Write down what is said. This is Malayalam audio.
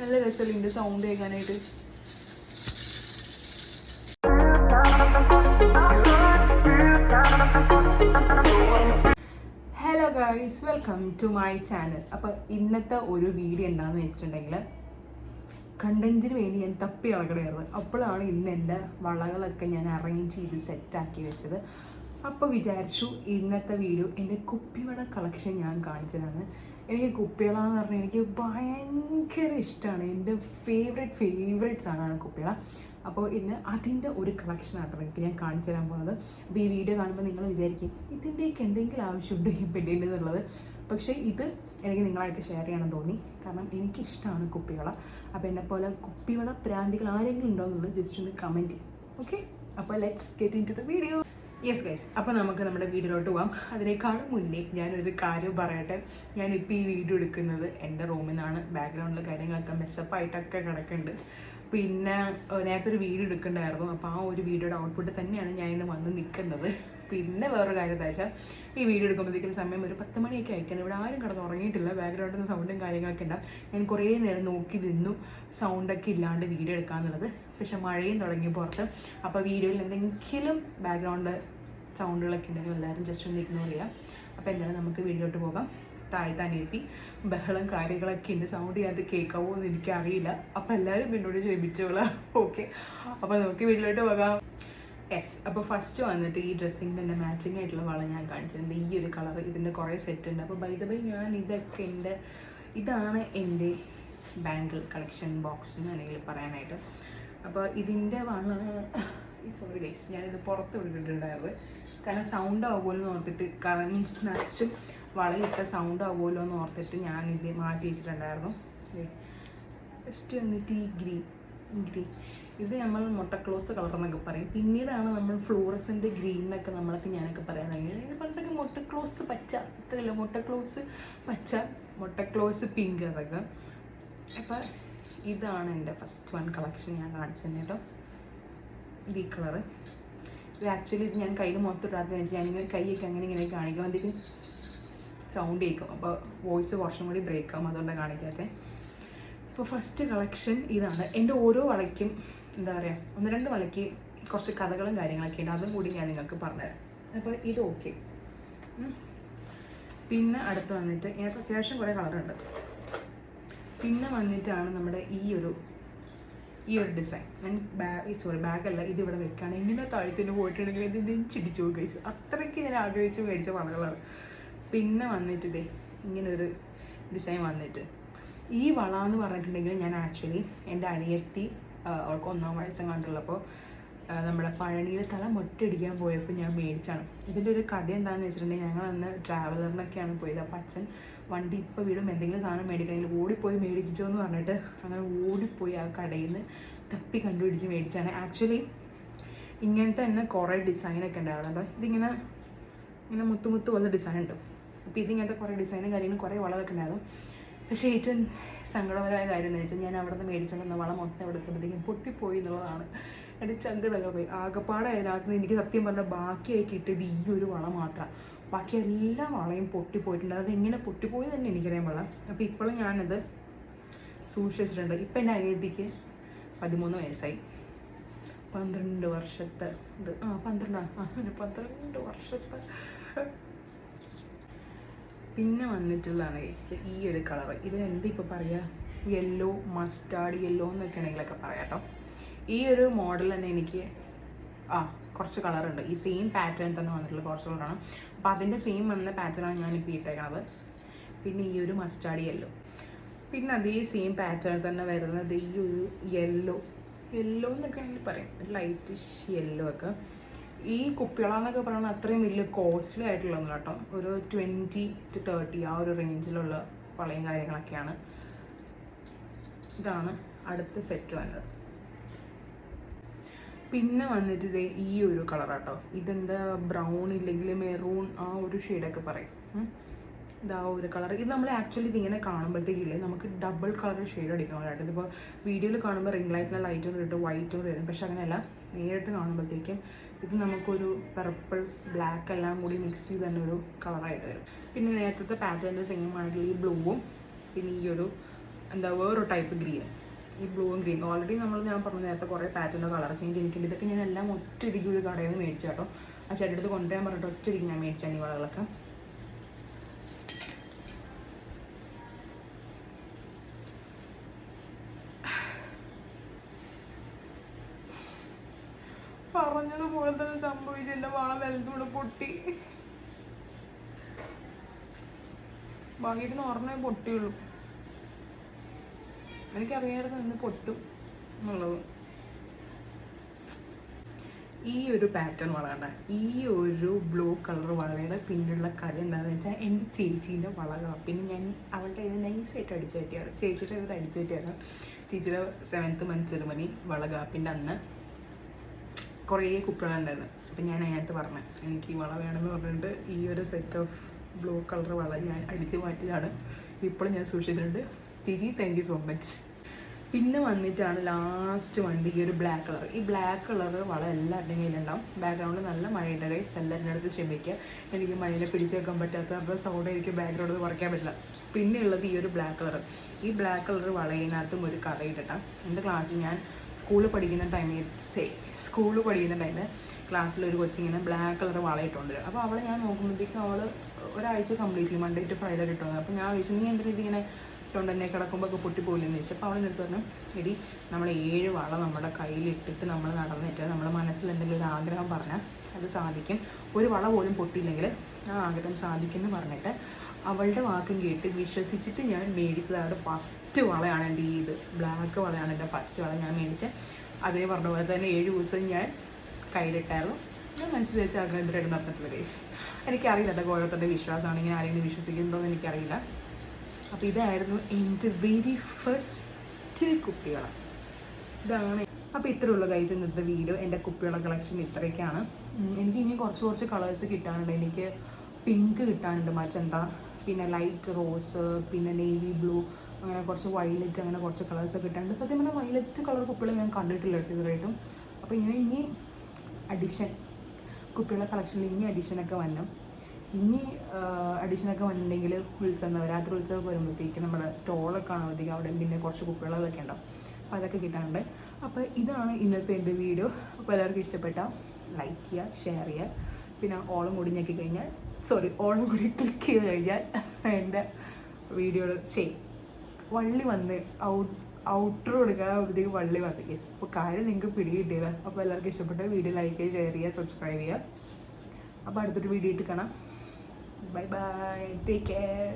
നല്ല രസമല്ലേ ഇതിന്റെ സൗണ്ട് കേൾക്കാനായിട്ട്? Hello guys welcome to my channel അപ്പോൾ ഇന്നത്തെ ഒരു വീഡിയോ എന്താണെന്ന് വെച്ചിട്ടുണ്ടെങ്കിൽ കണ്ടന്റിന് വേണ്ടി ഞാൻ തപ്പി ഇളകടയായിരുന്നു അപ്പോഴാണ് ഇന്ന് എന്റെ വളകളൊക്കെ ഞാൻ അറേഞ്ച് ചെയ്ത് സെറ്റാക്കി വെച്ചത്. അപ്പോൾ വിചാരിച്ചു ഇന്നത്തെ വീഡിയോ എന്റെ കുപ്പിവള കളക്ഷൻ ഞാൻ കാണിച്ചതാണ്. എനിക്ക് കുപ്പിള എന്ന് പറഞ്ഞാൽ എനിക്ക് ഭയങ്കര ഇഷ്ടമാണ് എന്റെ ഫേവറേറ്റ് ഫേവറേറ്റ് സാധനമാണ് കുപ്പിള അപ്പോൾ ഇന്ന് അതിന്റെ ഒരു കളക്ഷൻ കളക്ഷനാണ് എനിക്ക് ഞാൻ കാണിച്ചു തരാൻ പോകുന്നത്. അപ്പോൾ ഈ വീഡിയോ കാണുമ്പോൾ നിങ്ങൾ വിചാരിക്കും ഇതിന്റെയൊക്കെ എന്തെങ്കിലും ആവശ്യമുണ്ടോ ഈ പെണ്ണിന്റെ എന്നുള്ളത് പക്ഷേ ഇത് എനിക്ക് നിങ്ങളായിട്ട് ഷെയർ ചെയ്യണം തോന്നി. കാരണം എനിക്കിഷ്ടമാണ് കുപ്പിവള അപ്പോൾ എന്നെ പോലെ കുപ്പിവള പ്രാന്തികൾ ആരെങ്കിലും ഉണ്ടോ എന്നുള്ളത് ജസ്റ്റ് ഒന്ന് കമന്റ് ഓക്കെ അപ്പോൾ let's get into the video yes guys അപ്പോൾ നമുക്ക് നമ്മുടെ വീട്ടിലോട്ട് പോകാം അതിനേക്കാളും മുന്നേ ഞാനൊരു കാര്യം പറയട്ടെ. ഞാനിപ്പോൾ ഈ വീഡിയോ എടുക്കുന്നത് എന്റെ റൂമിൽ നിന്നാണ്. ബാക്ക്ഗ്രൗണ്ടിൽ കാര്യങ്ങളൊക്കെ മെസ്സപ്പായിട്ടൊക്കെ കിടക്കുന്നുണ്ട്. പിന്നെ നേരത്തെ ഒരു വീഡിയോ എടുക്കണ്ടായിരുന്നു. അപ്പോൾ ആ ഒരു വീഡിയോയുടെ ഔട്ട്പുട്ട് തന്നെയാണ് ഞാൻ ഇന്ന് വന്ന് നിൽക്കുന്നത് പിന്നെ വേറൊരു കാര്യം എന്താ വെച്ചാൽ ഈ വീഡിയോ എടുക്കുമ്പോഴത്തേക്കും സമയം ഒരു പത്ത് മണിയൊക്കെ അയക്കണം ഇവിടെ ആരും കിടന്ന് ഉറങ്ങിയിട്ടില്ല. ബാക്ക്ഗ്രൗണ്ടിൽ നിന്ന് സൗണ്ടും കാര്യങ്ങളൊക്കെ ഉണ്ടാവും ഞാൻ കുറേ നേരം നോക്കി നിന്നു സൗണ്ടൊക്കെ ഇല്ലാണ്ട് വീഡിയോ എടുക്കാമെന്നുള്ളത് പക്ഷെ മഴയും തുടങ്ങി പുറത്ത്. അപ്പോൾ വീഡിയോയിൽ എന്തെങ്കിലും ബാക്ക്ഗ്രൗണ്ട് സൗണ്ടുകളൊക്കെ ഉണ്ടെങ്കിൽ എല്ലാവരും ജസ്റ്റ് ഒന്ന് ഇഗ്നോർ ചെയ്യാം. അപ്പോൾ എന്തായാലും നമുക്ക് വീഡിയോട്ട് പോകാം. താഴ്ത്താനെത്തി. ബഹളം കാര്യങ്ങളൊക്കെ ഉണ്ട് സൗണ്ട് ചെയ്യാതെ കേൾക്കാവോ എന്ന് എനിക്കറിയില്ല. അപ്പോൾ എല്ലാവരും എന്നോട് ക്ഷമിച്ചോളാം. ഓക്കെ അപ്പോൾ നമുക്ക് വീട്ടിലോട്ട് പോകാം. യെസ് അപ്പോൾ ഫസ്റ്റ് വന്നിട്ട് ഈ ഡ്രസ്സിങ്ങിന്റെ തന്നെ മാച്ചിങ് ആയിട്ടുള്ള വള ഞാൻ കാണിച്ചിട്ടുണ്ട്. ഈ ഒരു കളർ ഇതിന്റെ കുറേ സെറ്റ് ഉണ്ട്. അപ്പോൾ ബൈ ദ ബൈ ഞാൻ ഇതൊക്കെ എന്റെ ഇതാണ് എന്റെ ബാങ്കിൾ കളക്ഷൻ ബോക്സ് എന്ന് വേണമെങ്കിൽ പറയാനായിട്ട്. അപ്പോൾ ഇതിന്റെ വള സോറി ഗൈസ് ഞാനിത് പുറത്ത് വിട്ടിട്ടുണ്ടായിരുന്നു കാരണം സൗണ്ട് ആവുമല്ലോ എന്ന് ഓർത്തിട്ട് കറങ്ങി സ്നാച്ചും വളയിട്ട സൗണ്ട് ആവുമല്ലോ എന്ന് ഓർത്തിട്ട് ഞാൻ ഇത് മാറ്റി വെച്ചിട്ടുണ്ടായിരുന്നു. ജസ്റ്റ് വന്നിട്ട് ഈ ഗ്രീൻ ഗ്രീൻ ഇത് നമ്മൾ മുട്ടക്ലോസ് കളർ എന്നൊക്കെ പറയും. പിന്നീടാണ് നമ്മൾ ഫ്ലൂറസന്റ് ഗ്രീൻ എന്നൊക്കെ നമ്മളൊക്കെ ഞാനൊക്കെ പറയാൻ തുടങ്ങിയത് പണ്ടൊക്കെ മുട്ടക്ലോസ് പച്ച ഇത്രയല്ല? മുട്ടക്ലോസ് പച്ച മുട്ടക്ലോസ് പിങ്ക് അതൊക്കെ അപ്പോൾ ഇതാണ് എന്റെ ഫസ്റ്റ് വൺ കളക്ഷൻ ഞാൻ കാണിച്ചത് കേട്ടോ. ഇത് ഈ കളറ് ഇത് ആക്ച്വലി ഇത് ഞാൻ കയ്യിൽ മൊത്തം ഇടാത്തതെന്ന് വെച്ചാൽ ഞാനിങ്ങനെ കൈയൊക്കെ അങ്ങനെ ഇങ്ങനെ കാണിക്കുമ്പോഴത്തേക്കും സൗണ്ട് കേൾക്കും. അപ്പോൾ വോയിസ് കുറച്ചും കൂടി ബ്രേക്ക് ആവും അതുകൊണ്ട് കാണിക്കാത്തത് ഇപ്പോൾ ഫസ്റ്റ് കളക്ഷൻ ഇതാണ്. എന്റെ ഓരോ വളയ്ക്കും എന്താ പറയുക ഒന്ന് രണ്ട് വളയ്ക്ക് കുറച്ച് കഥകളും കാര്യങ്ങളൊക്കെ ഉണ്ട്. അതും കൂടി ഞാൻ നിങ്ങൾക്ക് പറഞ്ഞുതരാം. അപ്പോൾ ഇത് ഓക്കെ പിന്നെ അടുത്ത് വന്നിട്ട് ഇതിനകത്ത് അത്യാവശ്യം കുറേ കളറുണ്ട് പിന്നെ വന്നിട്ടാണ് നമ്മുടെ ഈ ഒരു ഈ ഒരു ഡിസൈൻ ഞാൻ ബാഗ് സോറി ബാഗല്ല ഇത് ഇവിടെ വെക്കുകയാണ് ഇങ്ങനെ താഴ്ത്തിന് പോയിട്ടുണ്ടെങ്കിൽ ഇത് ഇതിന് ചിടിച്ചു കഴിച്ചു അത്രയ്ക്ക് ഞാൻ ആഗ്രഹിച്ച് മേടിച്ച വളകളാണ്. പിന്നെ വന്നിട്ട് ഇങ്ങനൊരു ഡിസൈൻ വന്നിട്ട്. ഈ വള എന്ന് പറഞ്ഞിട്ടുണ്ടെങ്കിൽ ഞാൻ ആക്ച്വലി എന്റെ അനിയത്തി അവൾക്ക് ഒന്നാം വയസ്സം കണ്ടുള്ളപ്പോൾ നമ്മുടെ പഴനിയിൽ തല മൊട്ടടിക്കാൻ പോയപ്പോൾ ഞാൻ മേടിച്ചാണ്. ഇതിന്റെ ഒരു കഥ എന്താണെന്ന് വെച്ചിട്ടുണ്ടെങ്കിൽ ഞങ്ങൾ അന്ന് ട്രാവലറിനൊക്കെയാണ് പോയത്. അപ്പോൾ അച്ഛൻ വണ്ടി ഇപ്പോൾ വീടും എന്തെങ്കിലും സാധനം മേടിക്കണമെങ്കിൽ ഓടിപ്പോയി മേടിച്ചോ എന്ന് പറഞ്ഞിട്ട് അങ്ങനെ ഓടിപ്പോയി ആ കടയിൽ നിന്ന് തപ്പി കണ്ടുപിടിച്ച് മേടിച്ചാണ്. ആക്ച്വലി ഇങ്ങനത്തെ തന്നെ കുറേ ഡിസൈനൊക്കെ ഉണ്ടായിരുന്നു. ഇതിങ്ങനെ ഇങ്ങനെ മുത്തുമുത്തു പോലെ ഡിസൈൻ ഉണ്ട്. അപ്പോൾ ഇതിങ്ങനത്തെ കുറേ ഡിസൈനും കാര്യങ്ങളും കുറേ വളമൊക്കെ ഉണ്ടായിരുന്നു പക്ഷേ ഏറ്റവും സങ്കടപരമായ കാര്യം എന്ന് വെച്ചാൽ ഞാൻ അവിടെ നിന്ന് മേടിച്ചുകൊണ്ട് വന്ന വളം മൊത്തം എടുക്കുമ്പോഴത്തേക്കും പൊട്ടിപ്പോയി എന്നുള്ളതാണ്. എന്റെ ചങ്ക് തകർപ്പോയി ആകപ്പാടെ അതിനകത്ത് എനിക്ക് സത്യം പറഞ്ഞാൽ ബാക്കിയായി കിട്ടിയത് ഈ ഒരു വളം മാത്രം. ബാക്കി എല്ലാ വളയും പൊട്ടിപ്പോയിട്ടുണ്ട്. അത് എങ്ങനെ പൊട്ടിപ്പോയി തന്നെ എനിക്കറിയാൻ വളം അപ്പോൾ ഇപ്പോഴും ഞാനത് സൂക്ഷിച്ചിട്ടുണ്ട്. ഇപ്പം എന്റെ അനിയത്തിക്ക് പതിമൂന്ന് വയസ്സായി. പന്ത്രണ്ട് വർഷത്തെ ഇത്. ആ പന്ത്രണ്ടാണ് ആ പന്ത്രണ്ട് വർഷത്തെ പിന്നെ വന്നിട്ടുള്ളതാണ് ഗൈസ് ഈ ഒരു കളർ ഇതിനെന്ത് ഇപ്പോൾ പറയുക യെല്ലോ മസ്റ്റാർഡ് യെല്ലോ എന്നൊക്കെ ആണെങ്കിലൊക്കെ പറയാം കേട്ടോ ഈ ഒരു മോഡൽ തന്നെ എനിക്ക് ആ കുറച്ച് കളറുണ്ട് ഈ സെയിം പാറ്റേൺ തന്നെ വന്നിട്ടുള്ള കുറച്ച് കളറാണ് അപ്പോൾ അതിന്റെ സെയിം വന്ന പാറ്റേണാണ് ഞാനിപ്പോൾ ഇട്ടേക്കണത്. പിന്നെ ഈ ഒരു മസ്റ്റാർഡ് യെല്ലോ പിന്നെ അതേ സെയിം പാറ്റേൺ തന്നെ വരുന്നത് ഈ ഒരു യെല്ലോ യെല്ലോ എന്നൊക്കെ ആണെങ്കിൽ പറയാം ലൈറ്റിഷ് യെല്ലോ ഒക്കെ. ഈ കുപ്പികളെന്നൊക്കെ പറയുന്നത് അത്രയും വലിയ കോസ്റ്റ്ലി ആയിട്ടുള്ളതൊന്നും കേട്ടോ. ഒരു ട്വന്റി ടു തേർട്ടി ആ ഒരു റേഞ്ചിലുള്ള വളയും കാര്യങ്ങളൊക്കെയാണ്. ഇതാണ് അടുത്ത സെറ്റ് വന്നത്. പിന്നെ വന്നിട്ട് ഇതേ ഈ ഒരു കളർ കേട്ടോ ഇതെന്താ ബ്രൗൺ ഇല്ലെങ്കിൽ മെറൂൺ ആ ഒരു ഷെയ്ഡൊക്കെ പറയും. ഇതാ ഒരു കളർ ഇത് നമ്മൾ ആക്ച്വലി ഇതിങ്ങനെ കാണുമ്പോഴത്തേക്കില്ലേ നമുക്ക് ഡബിൾ കളർ ഷെയ്ഡ് അടിക്കാൻ കേട്ടോ. ഇതിപ്പോൾ വീഡിയോയിൽ കാണുമ്പോൾ റിംഗ് ലൈറ്റിലെ ലൈറ്റും ഇട്ട് വൈറ്റും വരും പക്ഷെ അങ്ങനെയല്ല. നേരിട്ട് കാണുമ്പോഴത്തേക്കും ഇത് നമുക്കൊരു പർപ്പിൾ ബ്ലാക്ക് എല്ലാം കൂടി മിക്സ് ചെയ്ത് തന്നെ ഒരു കളറായിട്ട് വരും. പിന്നെ നേരത്തെ പാറ്റേണിന്റെ സെയിം ആയിട്ടുള്ള ഈ ബ്ലൂവും പിന്നെ ഈ ഒരു എന്താ വേറൊരു ടൈപ്പ് ഗ്രീൻ ഈ ബ്ലൂവും ഗ്രീൻ ഓൾറെഡി നമ്മൾ ഞാൻ പറഞ്ഞ നേരത്തെ കുറേ പാറ്റേണിന്റെ കളർ ചേഞ്ച് എനിക്കുണ്ട് ഇതൊക്കെ ഞാൻ എല്ലാം ഒറ്റയടിക്ക് ഒരു കടയിൽ നിന്ന് മേടിച്ചു കേട്ടോ. ആ ചേട്ടടുത്ത് കൊണ്ടുപോകാൻ പറഞ്ഞിട്ട് ഒറ്റയടിക്ക് ഞാൻ മേടിച്ചാണ് ഈ വളകളൊക്കെ. പറഞ്ഞതുപോലെ തന്നെ സംഭവിച്ചു. എന്റെ വള വലുതുകൂടെ പൊട്ടി. ഭാഗ്യത്തിന് ഒരെണ്ണേ പൊട്ടിയുള്ളൂ. എനിക്കറിയായിരുന്നു ഇന്ന് പൊട്ടും എന്നുള്ളത്. ഈ ഒരു പാറ്റേൺ വളകണ്ട. ഈ ഒരു ബ്ലൂ കളർ വളയുടെ പിന്നിലുള്ള കഥ എന്താണെന്ന് വെച്ചാൽ എന്റെ ചേച്ചീന്റെ വളക. പിന്നെ ഞാൻ അവളുടെ കയ്യിൽ നൈസായിട്ട് അടിച്ചു പറ്റിയാണ് ചേച്ചിയുടെ കയ്യിൽ അടിച്ചു പറ്റിയാണ് ചേച്ചിയുടെ സെവൻത്ത് മന്ത് സെറിമണി വളകാപ്പിന്റെ അന്ന് കുറേ കുപ്പികളുണ്ടായിരുന്നു. അപ്പം ഞാൻ അതിനകത്ത് പറഞ്ഞു എനിക്ക് വള വേണമെന്ന് പറഞ്ഞിട്ട് ഈ ഒരു സെറ്റ് ഓഫ് ബ്ലൂ കളർ വള ഞാൻ അടിച്ച് മാറ്റിയതാണ്. ഇപ്പോഴും ഞാൻ സൂക്ഷിച്ചിട്ടുണ്ട്. ചേച്ചി താങ്ക് യു സോ മച്ച് പിന്നെ വന്നിട്ടാണ് ലാസ്റ്റ് വണ്ടി ഒരു ബ്ലാക്ക് കളർ ഈ ബ്ലാക്ക് കളർ വള എല്ലാവരുടെയും കയ്യിലുണ്ടാവും. ബാക്ക്ഗ്രൗണ്ട് നല്ല മഴയുടെ കൈസ് എല്ലാവരുടെ അടുത്ത് ക്ഷമിക്കുക. എനിക്ക് മഴയെ പിടിച്ചു വെക്കാൻ പറ്റാത്ത അപ്പോൾ സൗണ്ട് എനിക്ക് ബാക്ക്ഗ്രൗണ്ട് കുറയ്ക്കാൻ പറ്റില്ല. പിന്നെ ഉള്ളത് ഈ ഒരു ബ്ലാക്ക് കളർ ഈ ബ്ലാക്ക് കളർ വളയിനകത്തും ഒരു കഥയിട്ടാ എന്റെ ക്ലാസ്സിൽ ഞാൻ സ്കൂളിൽ പഠിക്കുന്ന ടൈമിൽ സേ സ്കൂളിൽ പഠിക്കുന്ന ടൈമിൽ ക്ലാസ്സിൽ ഒരു കൊച്ചിങ്ങനെ ബ്ലാക്ക് കളർ വളയിട്ടുണ്ട് അപ്പോൾ അവളെ ഞാൻ നോക്കുമ്പോഴത്തേക്കും അവൾ ഒരാഴ്ച കംപ്ലീറ്റ്ലി മൺഡേ ടു ഫ്രൈഡേ കിട്ടുന്നത് അപ്പോൾ ഞാൻ ചോദിച്ചു നീ എന്തിനാ ഇതിങ്ങനെ ഇട്ടുകൊണ്ട് തന്നെ കിടക്കുമ്പോൾ ഒക്കെ പൊട്ടിപ്പോയില്ലെന്ന് അവൾ അടുത്ത് പറഞ്ഞു? എടി നമ്മൾ ഏഴ് വള നമ്മുടെ കയ്യിലിട്ടിട്ട് നമ്മൾ നടന്നിട്ട് നമ്മുടെ മനസ്സിൽ എന്തെങ്കിലും ഒരു ആഗ്രഹം പറഞ്ഞാൽ അത് സാധിക്കും. ഒരു വള പോലും പൊട്ടിയില്ലെങ്കിൽ ആ ആഗ്രഹം സാധിക്കും എന്ന് പറഞ്ഞിട്ട് അവളുടെ വാക്കും കേട്ട് വിശ്വസിച്ചിട്ട് ഞാൻ മേടിച്ചത് മേടിച്ചതാണ് ഫസ്റ്റ് വളയാണ് എന്റെ ഈ ഇത്. ബ്ലാക്ക് വളയാണ് എന്റെ ഫസ്റ്റ് വള ഞാൻ മേടിച്ചത് അതേ പറഞ്ഞ പോലെ തന്നെ ഏഴ് ദിവസം ഞാൻ കയ്യിലിട്ടായിരുന്നു. ഞാൻ മനസ്സിൽ ആഗ്രഹം ഇതുവരെ നടന്നിട്ടില്ല കേസ് എനിക്കറിയില്ല എന്റെ ഓരോരുത്തരുടെ വിശ്വാസമാണ് ഇങ്ങനെ ആരെങ്കിലും വിശ്വസിക്കുന്നുണ്ടോ എന്ന് എനിക്കറിയില്ല. അപ്പോൾ ഇതായിരുന്നു എന്റെ വെരി ഫസ്റ്റ് കുപ്പികൾ ഇതാണ്. അപ്പോൾ ഇത്ര ഉള്ള കൈസ് ഇന്നത്തെ വീഡിയോ എന്റെ കുപ്പികളുടെ കളക്ഷൻ ഇത്രയൊക്കെയാണ്. എനിക്ക് ഇനി കുറച്ച് കുറച്ച് കളേഴ്സ് കിട്ടാനുണ്ട്. എനിക്ക് പിങ്ക് കിട്ടാനുണ്ട് മച്ചന്ത പിന്നെ ലൈറ്റ് റോസ് പിന്നെ നേവി ബ്ലൂ അങ്ങനെ കുറച്ച് വയലറ്റ് അങ്ങനെ കുറച്ച് കളേഴ്സ് കിട്ടാനുണ്ട്. സത്യം പറഞ്ഞാൽ വയലറ്റ് കളർ കുപ്പികൾ ഞാൻ കണ്ടിട്ടില്ല ഇതുവരെയായിട്ടും. അപ്പോൾ ഇങ്ങനെ ഇനി അഡിഷൻ കുപ്പികളുടെ കളക്ഷനിൽ ഇനി അഡീഷനൊക്കെ വരണം ഇനി അഡീഷനൊക്കെ വന്നിട്ടുണ്ടെങ്കിൽ ഉത്സവം നവരാത്രി ഉത്സവമൊക്കെ വരുമ്പോഴത്തേക്കും നമ്മുടെ സ്റ്റോളൊക്കെ ആണെങ്കിൽ അവിടെ പിന്നെ കുറച്ച് കുപ്പികളൊക്കെ ഉണ്ടാവും അപ്പോൾ അതൊക്കെ കിട്ടാനുണ്ട്. അപ്പോൾ ഇതാണ് ഇന്നത്തെ എന്റെ വീഡിയോ. അപ്പോൾ എല്ലാവർക്കും ഇഷ്ടപ്പെട്ട ലൈക്ക് ചെയ്യുക ഷെയർ ചെയ്യുക പിന്നെ ഓളം കൂടി ഞെക്കി കഴിഞ്ഞാൽ സോറി ഓളം കൂടി ക്ലിക്ക് ചെയ്ത് കഴിഞ്ഞാൽ എന്റെ വീഡിയോയുടെ ചെയ്യും വള്ളി വന്ന് ഔട്ട് ഔട്ടർ കൊടുക്കാവുമ്പോഴത്തേക്ക് വള്ളി വന്ന്. കേസ് അപ്പോൾ കാര്യം നിങ്ങൾക്ക് പിടികിട്ടിയത് അപ്പോൾ എല്ലാവർക്കും ഇഷ്ടപ്പെട്ട വീഡിയോ ലൈക്ക് ചെയ്യുക ഷെയർ ചെയ്യുക സബ്സ്ക്രൈബ് ചെയ്യുക അപ്പോൾ അടുത്തൊരു വീഡിയോ ഇട്ട് കാണാം. Bye bye take care